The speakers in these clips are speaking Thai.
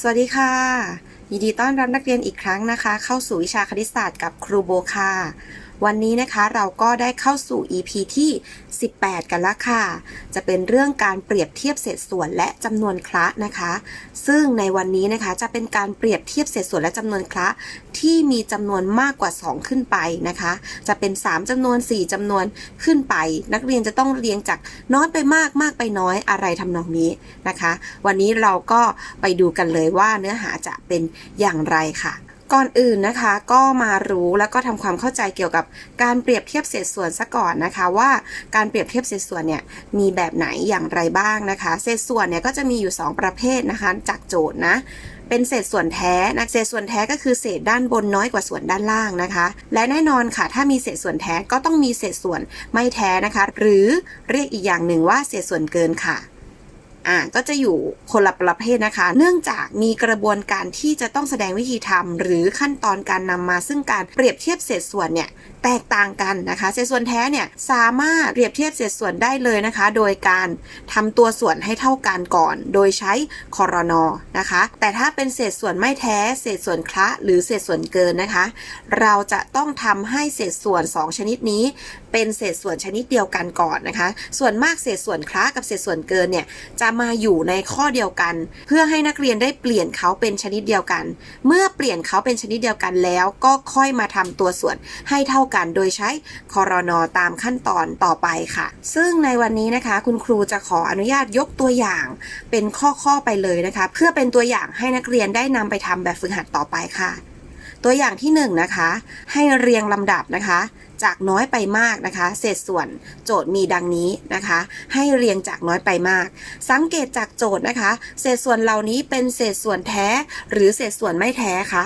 สวัสดีค่ะยินดีต้อนรับนักเรียนอีกครั้งนะคะ เข้าสู่วิชาคณิตศาสตร์กับครูโบค่ะ วันนี้นะคะเราก็ได้เข้าสู่ EP ที่ 18 กันแล้วค่ะ จะเป็นเรื่องการเปรียบเทียบเศษส่วนและจำนวนคละนะคะ ซึ่งในวันนี้นะคะจะเป็นการเปรียบเทียบเศษส่วนและจำนวนคละที่มีจำนวนมากกว่า 2 ขึ้นไปนะคะ จะเป็น 3จำนวน 4จำนวนขึ้นไป นักเรียนจะต้องเรียงจากน้อยไปมากมากไปน้อยอะไรทำนองนี้นะคะ วันนี้เราก็ไปดูกันเลยว่าเนื้อหาจะเป็นอย่างไรค่ะ ก่อนอื่นนะคะก็มารู้แล้วก็ทำความเข้าใจเกี่ยวกับการเปรียบเทียบเศษส่วนซะก่อนนะคะ ว่าการเปรียบเทียบเศษส่วนเนี่ยมีแบบไหนอย่างไรบ้างนะคะ เศษส่วนเนี่ยก็จะมีอยู่ 2 ประเภทนะคะจากโจทย์นะเป็นเศษส่วนแท้นะเศษส่วนแท้ก็คือเศษด้านบนน้อยกว่าส่วนด้านล่างนะคะ และแน่นอนค่ะ ถ้ามีเศษส่วนแท้ก็ต้องมีเศษส่วนไม่แท้นะคะ หรือเรียกอีกอย่างหนึ่งว่าเศษส่วนเกินค่ะ อ่าก็จะอยู่คนละประเภทนะคะ เนื่องจากมีกระบวนการที่จะต้องแสดงวิธีทำหรือขั้นตอนการนำมาซึ่งการเปรียบเทียบเศษส่วนเนี่ยแตกต่างกันนะคะเศษส่วนแท้เนี่ยสามารถเปรียบเทียบเศษส่วนได้เลยนะคะ โดยการทำตัวส่วนให้เท่ากันก่อน โดยใช้คอรนอนะคะ แต่ถ้าเป็นเศษส่วนไม่แท้ เศษส่วนคละ หรือเศษส่วนเกินนะคะ เราจะต้องทำให้เศษส่วน 2 ชนิดนี้ เป็นเศษส่วนชนิดเดียวกันก่อนนะคะ ส่วนมากเศษส่วนคละกับเศษส่วนเกินเนี่ยจะมาอยู่ในข้อเดียวกัน เพื่อให้นักเรียนได้เปลี่ยนเขาเป็นชนิดเดียวกัน เมื่อเปลี่ยนเขาเป็นชนิดเดียวกันแล้ว ก็ค่อยมาทำตัวส่วนให้เท่ากัน โดยใช้คอรนอตามขั้นตอนต่อไปค่ะ ซึ่งในวันนี้นะคะ คุณครูจะขออนุญาตยกตัวอย่าง เป็นข้อๆไปเลยนะคะ เพื่อเป็นตัวอย่างให้นักเรียนได้นำไปทำแบบฝึกหัดต่อไปค่ะ ตัวอย่างที่1นงนะคะ ให้เรียงลำดับนะคะจากน้อยไปมากนะคะ เศษส่วนโจทย์มีดังนี้นะคะ ให้เรียงจากน้อยไปมาก สังเกตจากโจทย์นะคะ เศษส่วนเหล่านี้เป็นเศษส่วนแท้ หรือเศษส่วนไม่แท้คะ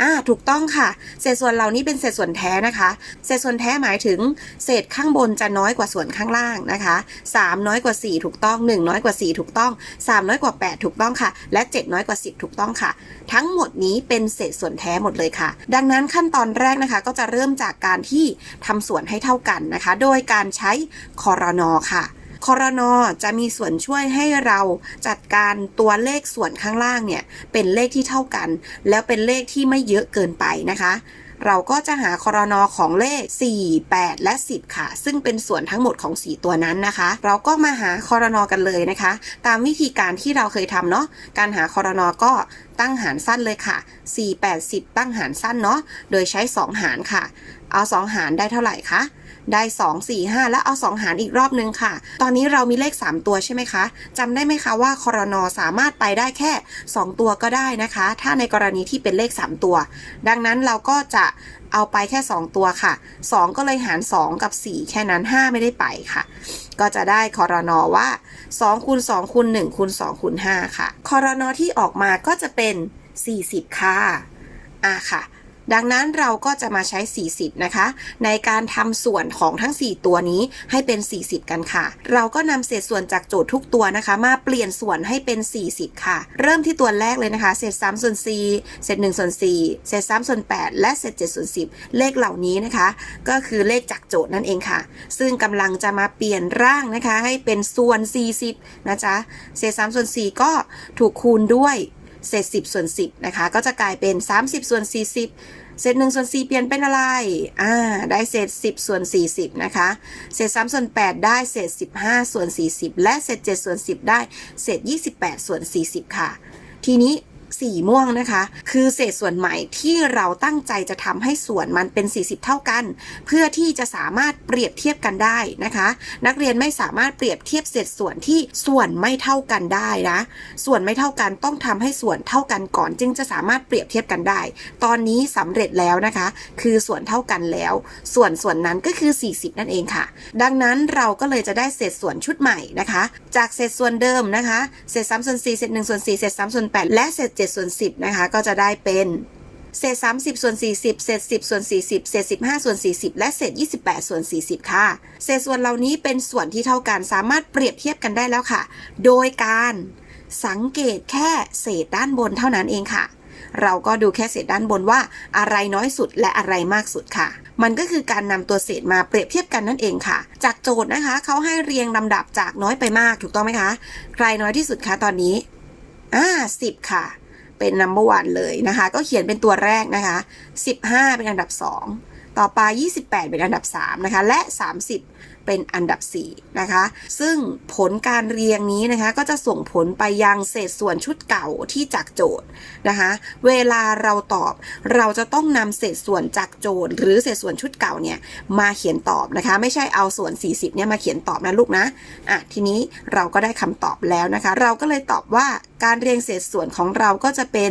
อ่าถูกต้องค่ะ เศษส่วนเหล่านี้เป็นเศษส่วนแท้นะคะ เศษส่วนแท้หมายถึง เศษข้างบนจะน้อยกว่าส่วนข้างล่างนะคะ 3 น้อยกว่า 4 ถูกต้อง 1 น้อยกว่า 4 ถูกต้อง 3 น้อยกว่า 8 ถูกต้องค่ะ และ 7 น้อยกว่า 10 ถูกต้องค่ะ ทั้งหมดนี้เป็นเศษส่วนแท้หมดเลยค่ะ ดังนั้นขั้นตอนแรกนะคะ ก็จะเริ่มจากการที่ทำส่วนให้เท่ากันนะคะ โดยการใช้คอรนอค่ะ คอรนอจะมีส่วนช่วยให้เราจัดการตัวเลขส่วนข้างล่างเนี่ยเป็นเลขที่เท่ากัน แล้วเป็นเลขที่ไม่เยอะเกินไปนะคะเราก็จะหาคอรนอของเลข 4 8 และ 10 ค่ะ ซึ่งเป็นส่วนทั้งหมดของ 4 ตัวนั้นนะคะ เราก็มาหาคอรนอกันเลยนะคะ ตามวิธีการที่เราเคยทำเนาะ การหาคอรนอก็ตั้งหารสั้นเลยค่ะ 4 8 10 ตั้งหารสั้นเนาะ โดยใช้ 2 หารค่ะ เอา 2 หารได้เท่าไหร่คะ ได้ 2 4 5 แล้วเอา 2 หารอีกรอบนึงค่ะ ตอนนี้เรามีเลข 3 ตัวใช่ไหมคะจำได้ไหมคะว่าคอรนอสามารถไปได้แค่ 2 ตัวก็ได้นะคะ ถ้าในกรณีที่เป็นเลข 3 ตัว ดังนั้นเราก็จะเอาไปแค่ 2 ตัวค่ะ 2 ก็เลยหาร 2 กับ 4 แค่นั้น 5 ไม่ได้ไปค่ะ ก็จะได้คอรนอว่า2คูณ2คูณ1คูณ2คูณ5ค่ะคอรนอที่ออกมาก็จะเป็น 40 ค่ะอะค่ะ ดังนั้นเราก็จะมาใช้ 40 นะคะ ในการทำส่วนของทั้ง 4 ตัวนี้ให้เป็น 40 กันค่ะ เราก็นำเศษส่วนจากโจทย์ทุกตัวนะคะ มาเปลี่ยนส่วนให้เป็น 40 ค่ะ เริ่มที่ตัวแรกเลยนะคะ เศษ3ส่วน4เศษ1ส่วน4เศษ3ส่วน8และเศษ7ส่วน10 เลขเหล่านี้นะคะ ก็คือเลขจากโจทย์นั่นเองค่ะ ซึ่งกำลังจะมาเปลี่ยนร่างนะคะ ให้เป็นส่วน 40 นะจ๊ะ เศษ3ส่วน4ก็ถูกคูณด้วย เศษ10ส่วน10นะคะ ก็จะกลายเป็น 30ส่วน40 เศษ1ส่วน4เปลี่ยนเป็นอะไร อ่า ได้เศษ10ส่วน40นะคะ เศษ3ส่วน8ได้เศษ15ส่วน40 และเศษ7ส่วน10 ได้เศษ28ส่วน40 ค่ะ ทีนี้ สีม่วงนะคะ คือเศษส่วนใหม่ที่เราตั้งใจจะทำให้ส่วนมันเป็น 40 เท่ากัน เพื่อที่จะสามารถเปรียบเทียบกันได้นะคะ นักเรียนไม่สามารถเปรียบเทียบเศษส่วนที่ส่วนไม่เท่ากันได้นะส่วนไม่เท่ากันต้องทำให้ส่วนเท่ากันก่อน จึงจะสามารถเปรียบเทียบกันได้ ตอนนี้สำเร็จแล้วนะคะ คือส่วนเท่ากันแล้ว ส่วนส่วนนั้นก็คือ 40 นั่นเองค่ะ ดังนั้นเราก็เลยจะได้เศษส่วนชุดใหม่นะคะ จากเศษส่วนเดิมนะคะเศษ3ส่วน4เศษ1ส่วน4เศษ3ส่วน8และเศษ7ส่วน10นะคะก็จะได้เป็นเศษ 30 ส่วน 40 เศษ 10 ส่วน 40 เศษ 15 ส่วน 40 และเศษ 28 ส่วน 40 ค่ะ เศษส่วนเหล่านี้เป็นส่วนที่เท่ากันสามารถเปรียบเทียบกันได้แล้วค่ะ โดยการสังเกตแค่เศษด้านบนเท่านั้นเองค่ะ เราก็ดูแค่เศษด้านบนว่าอะไรน้อยสุดและอะไรมากสุดค่ะ มันก็คือการนำตัวเศษมาเปรียบเทียบกันนั่นเองค่ะ จากโจทย์นะคะเขาให้เรียงลำดับจากน้อยไปมากถูกต้องไหมคะ ใครน้อยที่สุดคะตอนนี้อ่า10ค่ะ เป็น number one เลยนะคะ ก็เขียนเป็นตัวแรกนะคะ 15 เป็นอันดับ 2 ต่อไป 28 เป็นอันดับ 3 นะคะ และ 30 เป็นอันดับ 4 นะคะ ซึ่งผลการเรียงนี้นะคะ ก็จะส่งผลไปยังเศษส่วนชุดเก่าที่จากโจทย์นะคะ เวลาเราตอบเราจะต้องนำเศษส่วนจากโจทย์ หรือเศษส่วนชุดเก่าเนี่ยมาเขียนตอบนะคะ ไม่ใช่เอาส่วน 40 เนี่ยมาเขียนตอบนะลูกนะ อะ ทีนี้เราก็ได้คำตอบแล้วนะคะ เราก็เลยตอบว่าการเรียงเศษส่วนของเราก็จะเป็น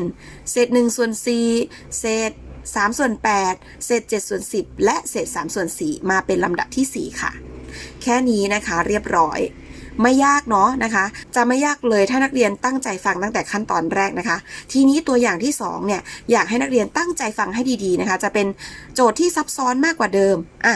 เศษ1ส่วน4เศษ 3 ส่วน 8 เศษ 7 ส่วน 10 และเศษ 3 ส่วน 4 มาเป็นลำดับทีสี่ 4 ค่ะ แค่นี้นะคะเรียบร้อยไม่ยากเนาะนะคะ จะไม่ยากเลยถ้านักเรียนตั้งใจฟังตั้งแต่ขั้นตอนแรกนะคะ ทีนี้ตัวอย่างที่2เนี่ยอยากให้นักเรียนตั้งใจฟังให้ดีๆนะคะ จะเป็นโจทย์ที่ซับซ้อนมากกว่าเดิมอะ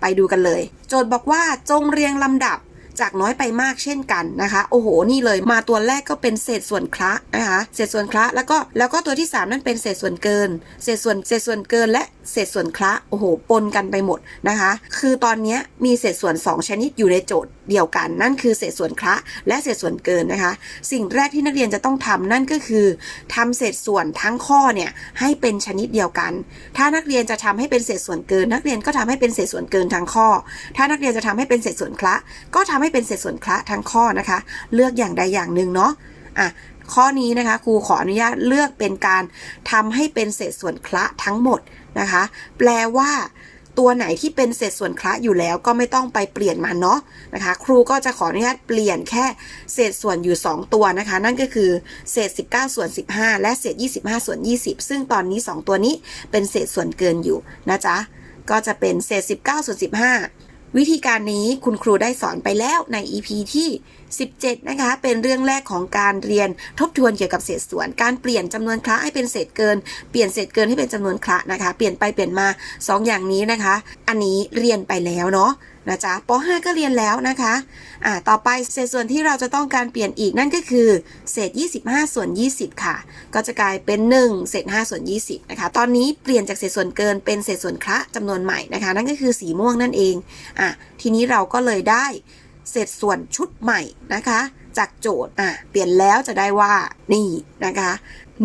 ไปดูกันเลย โจทย์บอกว่าจงเรียงลำดับ จากน้อยไปมากเช่นกันนะคะ โอ้โห นี่เลยมาตัวแรกก็เป็นเศษส่วนคละนะคะ เศษส่วนคละแล้วก็แล้วก็ตัวที่ 3 นั่นเป็นเศษส่วนเกิน เศษส่วนเศษส่วนเกินและ เศษส่วนคละโอ้โหปนกันไปหมดนะคะ คือตอนนี้มีเศษส่วน 2 ชนิดอยู่ในโจทย์เดียวกัน นั่นคือเศษส่วนคละและเศษส่วนเกินนะคะ สิ่งแรกที่นักเรียนจะต้องทำนั่นก็คือทำเศษส่วนทั้งข้อเนี่ยให้เป็นชนิดเดียวกัน ถ้านักเรียนจะทำให้เป็นเศษส่วนเกิน นักเรียนก็ทำให้เป็นเศษส่วนเกินทั้งข้อ ถ้านักเรียนจะทำให้เป็นเศษส่วนคละ ก็ทำให้เป็นเศษส่วนคละทั้งข้อนะคะ เลือกอย่างใดอย่างหนึ่งเนาะอะข้อนี้นะคะครูขออนุญาตเลือกเป็นการทำให้เป็นเศษส่วนคละทั้งหมด นะคะ แปลว่าตัวไหนที่เป็นเศษส่วนคละอยู่แล้วก็ไม่ต้องไปเปลี่ยนมันเนาะนะคะ ครูก็จะขออนุญาตเปลี่ยนแค่เศษส่วนอยู่ 2 ตัวนะคะ นั่นก็คือเศษ 19 ส่วน 15 และเศษ 25 ส่วน 20 ซึ่งตอนนี้ 2 ตัวนี้เป็นเศษส่วนเกินอยู่นะจ๊ะก็จะเป็นเศษ 19 ส่วน 15 วิธีการนี้คุณครูได้สอนไปแล้วใน EP ที่ 17 นะคะ เป็นเรื่องแรกของการเรียนทบทวนเกี่ยวกับเศษส่วน การเปลี่ยนจำนวนคละให้เป็นเศษเกิน เปลี่ยนเศษเกินให้เป็นจำนวนคละนะคะ เปลี่ยนไปเปลี่ยนมา2อย่างนี้นะคะ อันนี้เรียนไปแล้วเนาะ นะจ๊ะป .5 ก็เรียนแล้วนะคะอ่าต่อไปเศษส่วนที่เราจะต้องการเปลี่ยนอีกนั่นก็คือ เศษ 25 ส่วน 20 ค่ะ ก็จะกลายเป็น 1 เศษ 5 ส่วน 20 นะคะ ตอนนี้เปลี่ยนจากเศษส่วนเกินเป็นเศษส่วนคละจำนวนใหม่นะคะ นั่นก็คือสีม่วงนั่นเองอะทีนี้เราก็เลยได้ เศษส่วนชุดใหม่นะคะ จากโจทย์อะเปลี่ยนแล้วจะได้ว่านี่นะคะ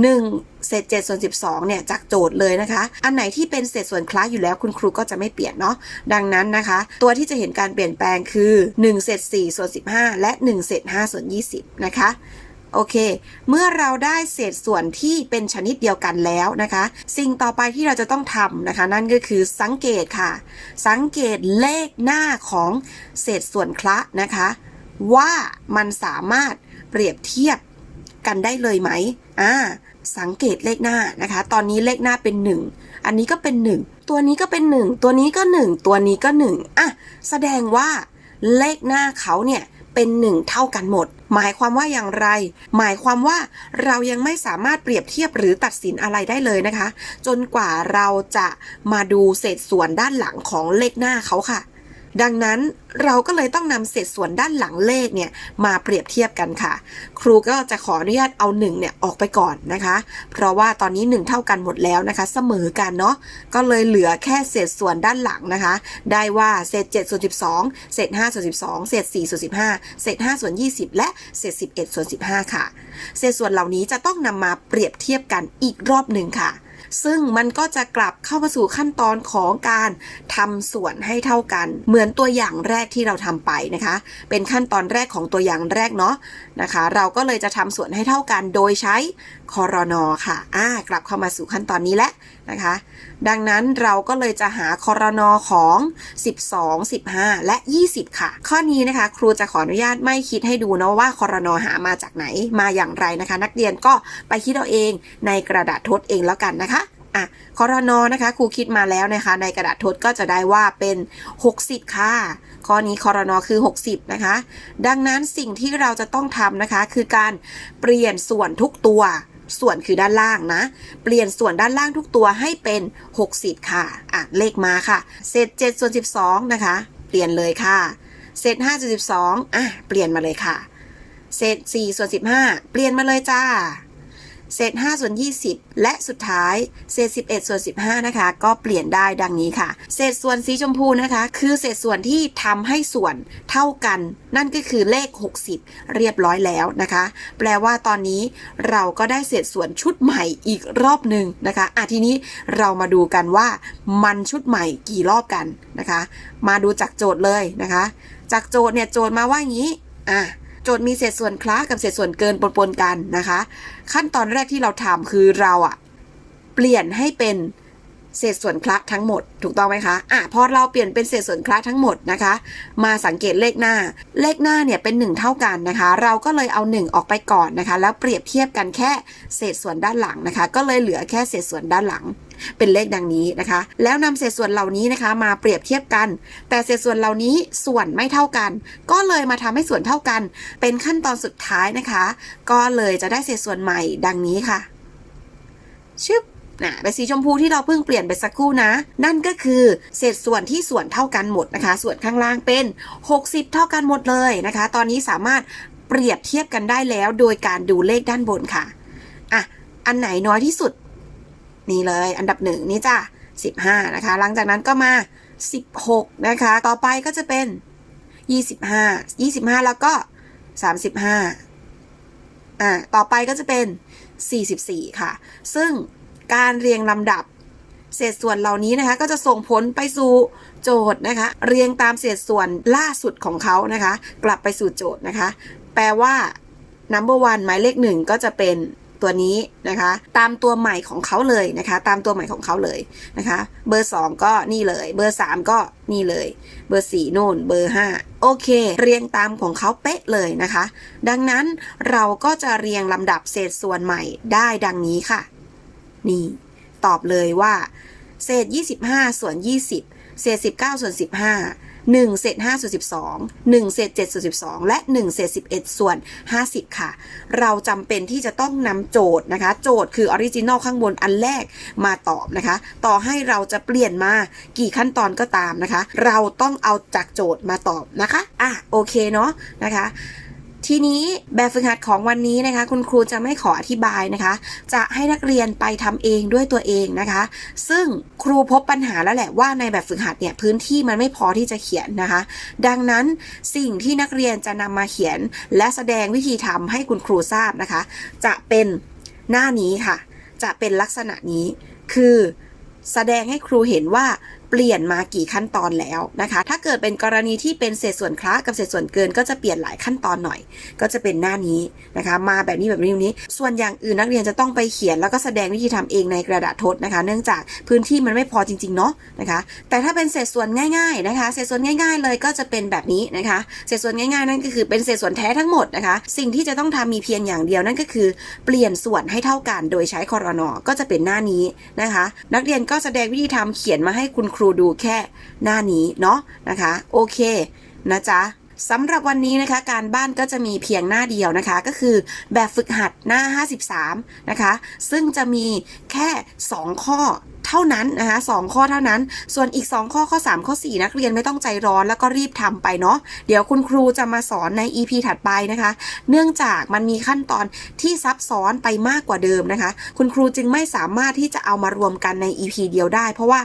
1เศษ7ส่วน12เนี่ยจากโจทย์เลยนะคะ อันไหนที่เป็นเศษส่วนคล้ายอยู่แล้วคุณครูก็จะไม่เปลี่ยนเนาะดังนั้นนะคะ ตัวที่จะเห็นการเปลี่ยนแปลงคือ1เศษ4ส่วน15 และ1เศษ5ส่วน20นะคะ โอเค เมื่อเราได้เศษส่วนที่เป็นชนิดเดียวกันแล้วนะคะ สิ่งต่อไปที่เราจะต้องทำนะคะ นั่นก็คือสังเกตค่ะ สังเกตเลขหน้าของเศษส่วนคละนะคะ ว่ามันสามารถเปรียบเทียบกันได้เลยไหมอ่าสังเกตเลขหน้านะคะ ตอนนี้เลขหน้าเป็น 1 อันนี้ก็เป็น 1 ตัวนี้ก็เป็น 1 ตัวนี้ก็ 1 ตัวนี้ก็1อะแสดงว่าเลขหน้าเขาเนี่ยเป็น 1 เท่ากันหมด หมายความว่าอย่างไร หมายความว่าเรายังไม่สามารถเปรียบเทียบหรือตัดสินอะไรได้เลยนะคะ จนกว่าเราจะมาดูเศษส่วนด้านหลังของเลขหน้าเขาค่ะ ดังนั้นเราก็เลยต้องนำเศษส่วนด้านหลังเลขเนี่ยมาเปรียบเทียบกันค่ะ ครูก็จะขออนุญาตเอา1เนี่ยออกไปก่อนนะคะ เพราะว่าตอนนี้ 1 เท่ากันหมดแล้วนะคะ เสมอกันเนาะก็เลยเหลือแค่เศษส่วนด้านหลังนะคะ ได้ว่าเศษ7ส่วน12 เศษ5ส่วน12 เศษ4ส่วน15 เศษ5ส่วน20 และเศษ11ส่วน15 ค่ะ เศษส่วนเหล่านี้จะต้องนำมาเปรียบเทียบกันอีกรอบหนึ่งค่ะ ซึ่งมันก็จะกลับเข้ามาสู่ขั้นตอนของการทำส่วนให้เท่ากัน เหมือนตัวอย่างแรกที่เราทำไปนะคะ เป็นขั้นตอนแรกของตัวอย่างแรกเนาะนะคะ เราก็เลยจะทำส่วนให้เท่ากันโดยใช้ คอรนอค่ะอ่ากลับเข้ามาสู่ขั้นตอนนี้แล้วนะคะ ดังนั้นเราก็เลยจะหาคอรนอของ 12 15 และ 20 ค่ะ ข้อนี้นะคะ ครูจะขออนุญาตไม่คิดให้ดูนะว่าคอรนอหามาจากไหนมาอย่างไรนะคะ นักเรียนก็ไปคิดเอาเองในกระดาษทดเองแล้วกันนะคะอะคอรนอนะคะครูคิดมาแล้วนะคะ ในกระดาษทดก็จะได้ว่าเป็น 60 ค่ะ ข้อนี้คอรนอคือ 60 นะคะ ดังนั้นสิ่งที่เราจะต้องทำนะคะ คือการเปลี่ยนส่วนทุกตัว ส่วนคือด้านล่างนะ เปลี่ยนส่วนด้านล่างทุกตัวให้เป็น 60 ค่ะ อะ เลขมาค่ะ เศษ7ส่วน12 นะคะ เปลี่ยนเลยค่ะ เศษ5ส่วน12 อะ เปลี่ยนมาเลยค่ะ เศษ4ส่วน15 เปลี่ยนมาเลยจ้า เศษ 5 ส่วน 20 และสุดท้ายเศษ 11 ส่วน 15 นะคะ ก็เปลี่ยนได้ดังนี้ค่ะ เศษส่วนสีชมพูนะคะ คือเศษส่วนที่ทำให้ส่วนเท่ากัน นั่นก็คือเลข 60 เรียบร้อยแล้วนะคะ แปลว่าตอนนี้เราก็ได้เศษส่วนชุดใหม่อีกรอบหนึ่งนะคะอะทีนี้เรามาดูกันว่ามันชุดใหม่กี่รอบกันนะคะ มาดูจากโจทย์เลยนะคะ จากโจทย์เนี่ยโจทย์มาว่าอย่างนี้อะ โจทย์มีเศษส่วนคล้ากับเศษส่วนเกินปนๆกันนะคะ ขั้นตอนแรกที่เราทำคือเราอะเปลี่ยนให้เป็นเศษส่วนคละทั้งหมดถูกต้องไหมคะอะพอเราเปลี่ยนเป็นเศษส่วนคละทั้งหมดนะคะ มาสังเกตเลขหน้า เลขหน้าเนี่ยเป็น 1 เท่ากันนะคะ เราก็เลยเอา 1 ออกไปก่อนนะคะ แล้วเปรียบเทียบกันแค่เศษส่วนด้านหลังนะคะ ก็เลยเหลือแค่เศษส่วนด้านหลัง เป็นเลขดังนี้นะคะ แล้วนำเศษส่วนเหล่านี้นะคะ มาเปรียบเทียบกัน แต่เศษส่วนเหล่านี้ส่วนไม่เท่ากัน ก็เลยมาทำให้ส่วนเท่ากัน เป็นขั้นตอนสุดท้ายนะคะ ก็เลยจะได้เศษส่วนใหม่ดังนี้ค่ะชึบนะเป็นสีชมพูที่เราเพิ่งเปลี่ยนไปสักครู่นะ นั่นก็คือเศษส่วนที่ส่วนเท่ากันหมดนะคะ ส่วนข้างล่างเป็น 60 เท่ากันหมดเลยนะคะ ตอนนี้สามารถเปรียบเทียบกันได้แล้ว โดยการดูเลขด้านบนค่ะอะอันไหนน้อยที่สุด นี่เลยอันดับหนึ่งนี่จ้ะ15 นะคะ หลังจากนั้นก็มา 16 นะคะ ต่อไปก็จะเป็น 25 25 แล้วก็ 35 อ่า ต่อไปก็จะเป็น 44 ค่ะ ซึ่งการเรียงลำดับเศษส่วนเหล่านี้นะคะ ก็จะส่งผลไปสู่โจทย์นะคะ เรียงตามเศษส่วนล่าสุดของเขานะคะ กลับไปสู่โจทย์นะคะ แปลว่า number one หมายเลขหนึ่งก็จะเป็น ตัวนี้นะคะ ตามตัวใหม่ของเขาเลยนะคะ ตามตัวใหม่ของเขาเลยนะคะ เบอร์ 2 ก็นี่เลย เบอร์ 3 ก็นี่เลย เบอร์4นู่น เบอร์ 5 โอเค เรียงตามของเขาเป๊ะเลยนะคะ ดังนั้นเราก็จะเรียงลำดับเศษส่วนใหม่ได้ดังนี้ค่ะ นี่ ตอบเลยว่า เศษ 25 ส่วน 20 เศษ 19 ส่วน 15 1เศษ5ส่วน12 1เศษ7ส่วน12 และ1เศษ11 ส่วน 50 ค่ะ เราจำเป็นที่จะต้องนำโจทย์นะคะ โจทย์คือออริจินอลข้างบนอันแรกมาตอบนะคะ ต่อให้เราจะเปลี่ยนมากี่ขั้นตอนก็ตามนะคะ เราต้องเอาจากโจทย์มาตอบนะคะ อะโอเคเนาะนะคะ ทีนี้แบบฝึกหัดของวันนี้นะคะ คุณครูจะไม่ขออธิบายนะคะ จะให้นักเรียนไปทำเองด้วยตัวเองนะคะ ซึ่งครูพบปัญหาแล้วแหละว่าในแบบฝึกหัดเนี่ยพื้นที่มันไม่พอที่จะเขียนนะคะ ดังนั้นสิ่งที่นักเรียนจะนำมาเขียน และแสดงวิธีทำให้คุณครูทราบนะคะ จะเป็นหน้านี้ค่ะ จะเป็นลักษณะนี้คือแสดงให้ครูเห็นว่า ปลี่ยนมากี่ขั้นตอนแล้วนะคะ ถ้าเกิดเป็นกรณีที่เป็นเศษส่วนคล้ากับเศษส่วนเกินก็จะเปลี่ยนหลายขั้นตอนหน่อย ก็จะเป็นหน้านี้นะคะ มาแบบนี้แบบนี้แบบนี้ ส่วนอย่างอื่นนักเรียนจะต้องไปเขียนแล้วก็แสดงวิธีทำเองในกระดาษทดนะคะ เนื่องจากพื้นที่มันไม่พอจริงๆเนาะนะคะ แต่ถ้าเป็นเศษส่วนง่ายๆนะคะ เศษส่วนง่าย ๆ เลยก็จะเป็นแบบนี้นะคะ เศษส่วนง่ายๆ นั่นก็คือเป็นเศษส่วนแท้ทั้งหมดนะคะ สิ่งที่จะต้องทำมีเพียงอย่างเดียวนั่นก็คือ เปลี่ยนส่วนให้เท่ากัน โดยใช้คอรนอก็จะเป็นหน้านี้นะคะ นักเรียนก็แสดงวิธีทำเขียนมาให้คุณครูดูแค่หน้านี้เนาะนะคะ โอเคนะจ๊ะสำหรับวันนี้นะคะ การบ้านก็จะมีเพียงหน้าเดียวนะคะ ก็คือแบบฝึกหัดหน้า 53 นะคะ ซึ่งจะมีแค่ 2 ข้อ เท่านั้นนะคะสองข้อเท่านั้น ส่วนอีก 2 ข้อข้อ 3 ข้อ 4 นักเรียนไม่ต้องใจร้อนแล้วก็รีบทำไปเนาะเดี๋ยวคุณครูจะมาสอนใน EP ถัดไปนะคะ เนื่องจากมันมีขั้นตอนที่ซับซ้อนไปมากกว่าเดิมนะคะ คุณครูจึงไม่สามารถที่จะเอามารวมกันใน EP เดียวได้ เพราะว่า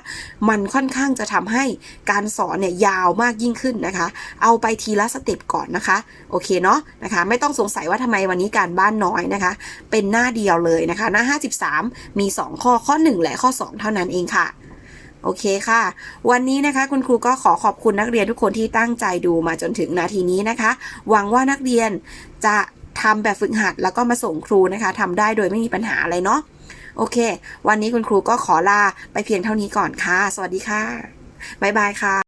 มันค่อนข้างจะทำให้การสอนเนี่ยยาวมากยิ่งขึ้นนะคะ เอาไปทีละสเต็ปก่อนนะคะโอเคเนาะนะคะ ไม่ต้องสงสัยว่าทำไมวันนี้การบ้านน้อยนะคะ เป็นหน้าเดียวเลยนะคะ หน้า 53 มี 2 ข้อข้อ 1 และข้อ 2 เท่านั้นเองค่ะ โอเคค่ะ วันนี้นะคะ คุณครูก็ขอขอบคุณนักเรียนทุกคนที่ตั้งใจดูมาจนถึงนาทีนี้นะคะ หวังว่านักเรียนจะทำแบบฝึกหัดแล้วก็มาส่งครูนะคะทำได้โดยไม่มีปัญหาอะไรเนาะโอเค วันนี้คุณครูก็ขอลาไปเพียงเท่านี้ก่อนค่ะ สวัสดีค่ะ บ๊ายบายค่ะ